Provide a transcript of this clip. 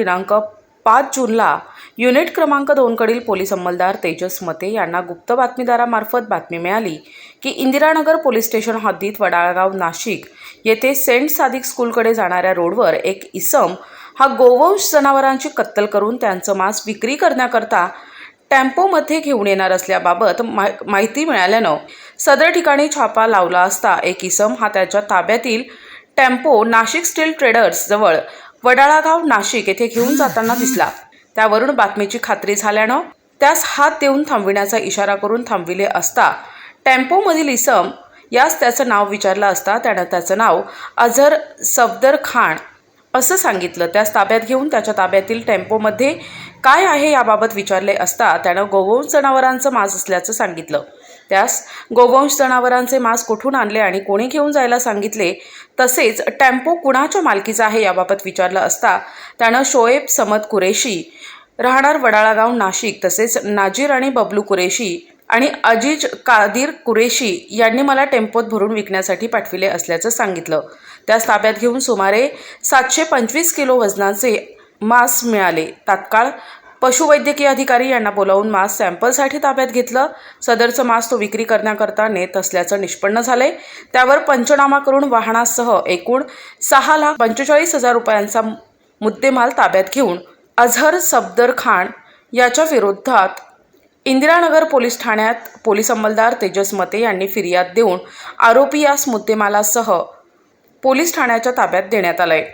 दिनांक पाच जूनला युनिट क्रमांक दोनकडील पोलीस अंमलदार तेजस मते यांना गुप्त बातमीदारामार्फत बातमी मिळाली की इंदिरानगर पोलीस स्टेशन हद्दीत वडाळगाव नाशिक येथे सेंट सादिक स्कूलकडे जाणाऱ्या रोडवर एक इसम हा गोवंश जनावरांची कत्तल करून त्यांचं मांस विक्री करण्याकरता टेम्पोमध्ये घेऊन येणार असल्याबाबत मा माहिती मिळाल्यानं सदर ठिकाणी छापा लावला असता एक इसम हा त्याच्या ताब्यातील टेम्पो नाशिक स्टील ट्रेडर्स जवळ वडाळागाव नाशिक येथे घेऊन जाताना दिसला. त्यावरून बातमीची खात्री झाल्यानं त्यास हात देऊन थांबविण्याचा इशारा करून थांबविले असता टेम्पोमधील इसम यास त्याचं नाव विचारलं असता त्यानं त्याचं नाव अझर सफदर खान असं सांगितलं. त्यास ताब्यात घेऊन त्याच्या ताब्यातील टेम्पोमध्ये काय आहे याबाबत विचारले असता त्यानं गोवंश जनावरांचं मांस असल्याचं सांगितलं. त्यास गोवंश जनावरांचे मांस कुठून आणले आणि कोणी घेऊन जायला सांगितले? तसेच टेम्पो कुणाच्या मालकीचा आहे याबाबत विचारलं असता त्यानं शोएब समद कुरेशी राहणार वडाळागाव नाशिक तसेच नाजीर आणि बबलू कुरेशी आणि अजीज कादिर कुरेशी यांनी मला टेम्पोत भरून विकण्यासाठी पाठविले असल्याचं सांगितलं. त्यास ताब्यात घेऊन सुमारे सातशे पंचवीस किलो वजनाचे मांस मिळाले. तात्काळ पशुवैद्यकीय अधिकारी यांना बोलावून मांस सॅम्पलसाठी ताब्यात घेतलं. सदरचं मांस तो विक्री करण्याकरता नेत असल्याचं निष्पन्न झालंय. त्यावर पंचनामा करून वाहनासह एकूण सहा लाख पंचेचाळीस हजार रुपयांचा मुद्देमाल ताब्यात घेऊन अझहर सफदर खान याच्या विरोधात इंदिरानगर पोलीस ठाण्यात पोलीस अंमलदार तेजस मते यांनी फिर्याद देऊन आरोपी यास मुद्देमालासह पोलीस ठाण्याच्या ताब्यात देण्यात आलंय.